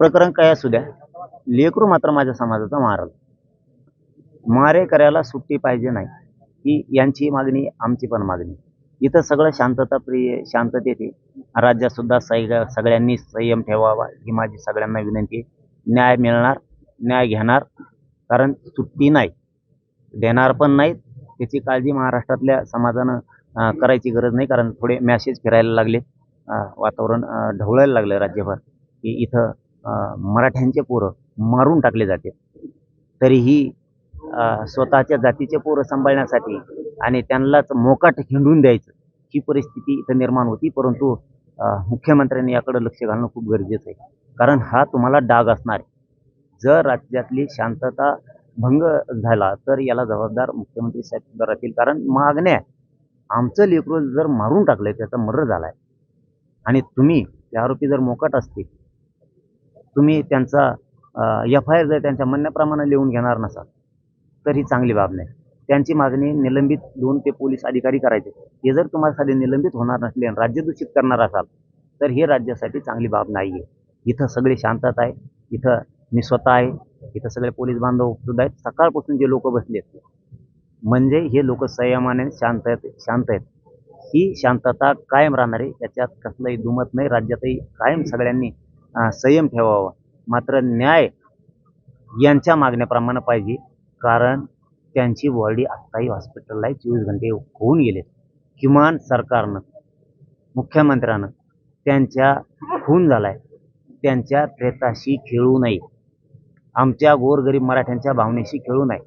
प्रकरण काय असू द्या. लेकरू मात्र माझ्या समाजाचा मारल करायला सुट्टी पाहिजे नाही. ही यांची मागणी आमची पण मागणी. इथं सगळं शांतता प्रिय शांततेत राज्यातसुद्धा राज्यात सुद्धा सगळ्यांनी संयम ठेवावा ही माझी सगळ्यांना विनंती न्याय मिळणार न्याय घेणार कारण सुट्टी नाही. देणार पण नाहीत. त्याची काळजी महाराष्ट्रातल्या समाजानं करायची गरज नाही कारण थोडे मॅसेज फिरायला लागले. वातावरण ढवळायला लागलं राज्यभर. की इथं मराठ्यांचे पोरं मारून टाकले जाते. तरीही स्वतःच्या जातीचे पोरं सांभाळण्यासाठी आणि त्यांनाच मोकाट हिंडून द्यायचं ही परिस्थिती इथं निर्माण होती. परंतु मुख्यमंत्र्यांनी याकडे लक्ष घालणं खूप गरजेचं आहे. कारण हा तुम्हाला डाग असणार आहे. जर राज्यातली शांतता भंग झाला तर याला जबाबदार मुख्यमंत्री साहेब राहतील. कारण मागण्या आमचं लेकरू जर मारून टाकलंय त्याचा मर्डर झालाय. आणि तुम्ही ते आरोपी जर मोकाट असतील तुम्ही त्यांचा एफ आय आर जर त्यांच्या म्हणण्याप्रमाणे लिहून घेणार नसाल तर ही चांगली बाब नाही. त्यांची मागणी निलंबित दोन ते पोलीस अधिकारी करायचे. हे जर तुम्हाला निलंबित होणार नसले आणि राज्य दूषित करणार असाल तर हे राज्यासाठी चांगली बाब नाही आहे इथं सगळी शांतता आहे. इथं मी स्वतः आहे. इथं सगळे पोलीस बांधव सुद्धा आहेत. सकाळपासून जे लोक बसलेत म्हणजे हे लोक संयमाने शांत आहेत शांत आहेत. ही शांतता कायम राहणार आहे. त्याच्यात कसलंही दुमत नाही. राज्यातही कायम सगळ्यांनी संयम ठेवावा. मात्र न्याय यांच्या मागण्याप्रमाणे पाहिजे. कारण त्यांची बॉडी आत्ताही हॉस्पिटलला चोवीस घंटे होऊन गेले. किमान सरकारनं मुख्यमंत्र्यानं त्यांच्या खून झालाय. त्यांच्या प्रेताशी खेळू नये. आमच्या गोरगरीब मराठ्यांच्या भावनेशी खेळू नये.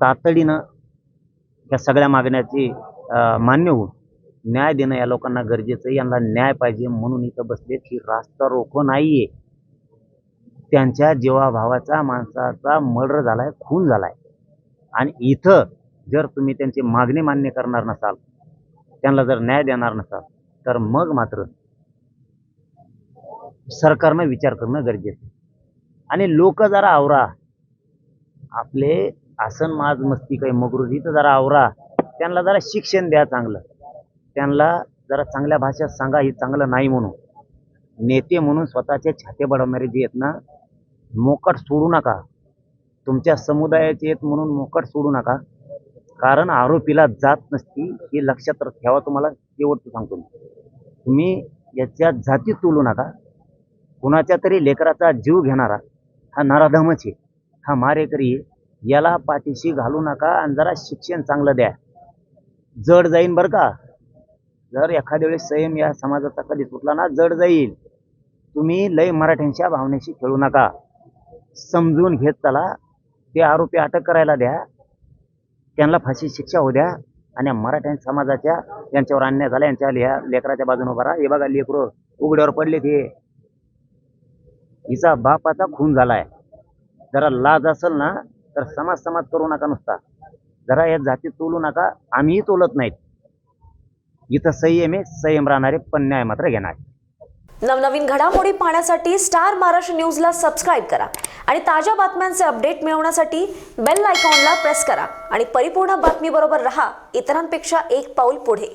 तातडीनं या सगळ्या मागण्याची मान्य होऊन न्याय देणं या लोकांना गरजेचं आहे. यांना न्याय पाहिजे म्हणून इथं बसले की रास्ता रोको नाहीये. त्यांच्या जीवाभावाचा माणसाचा मर्डर झालाय खून झालाय. आणि इथं जर तुम्ही त्यांची मागणी मान्य करणार नसाल त्यांना जर न्याय देणार नसाल तर मग मात्र सरकारनं विचार करणं गरजेचं आणि लोक जरा आवरा. आपले आसन माज मस्ती काही मगरूर इथं जरा आवरा. त्यांना जरा शिक्षण द्या चांगलं. त्यांना जरा चांगल्या भाषेत सांगा हे चांगलं नाही म्हणून. नेते म्हणून स्वतःचे छाते बडवणारे जे आहेत ना मोकट सोडू नका. तुमच्या समुदायाचे आहेत म्हणून मोकट सोडू नका. कारण आरोपीला जात नसती हे लक्षात ठेवा तुम्हाला शेवटचं सांगतो मी. तुम्ही याच्या जाती तोलू नका. कुणाच्या तरी लेकराचा जीव घेणारा हा नराधमच आहे. हा मारेकरी याला पाठीशी घालू नका आणि जरा शिक्षण चांगलं द्या. जड जाईन बरं का? जर एखाद्या वेळेस संयम या समाजाचा कधी सुटला ना जड जाईल. तुम्ही लय मराठ्यांच्या भावनेशी खेळू नका. समजून घेत चला. ते आरोपी अटक करायला द्या. त्यांना फाशी शिक्षा होऊ द्या. आणि मराठ्यां समाजाच्या यांच्यावर अन्याय झाला यांच्या लिहा लेकराच्या बाजूने उभा राहा. हे बघा लेकरं उघड्यावर पडले ते हिचा बापाचा खून झालाय. जरा लाज असेल ना तर समाज समाज करू नका नुसता. जरा या जाती तोलू नका. आम्हीही तोलत नाहीत. इथं संयम आहे संयम राहणारे पण न्याय मात्र घेणार नवनवीन घडामोडी पाहण्यासाठी स्टार महाराष्ट्र न्यूजला सबस्क्राईब करा आणि ताज्या बातम्यांचे अपडेट मिळवण्यासाठी बेल आयकॉनला प्रेस करा. आणि परिपूर्ण बातमीबरोबर रहा इतरांपेक्षा एक पाऊल पुढे.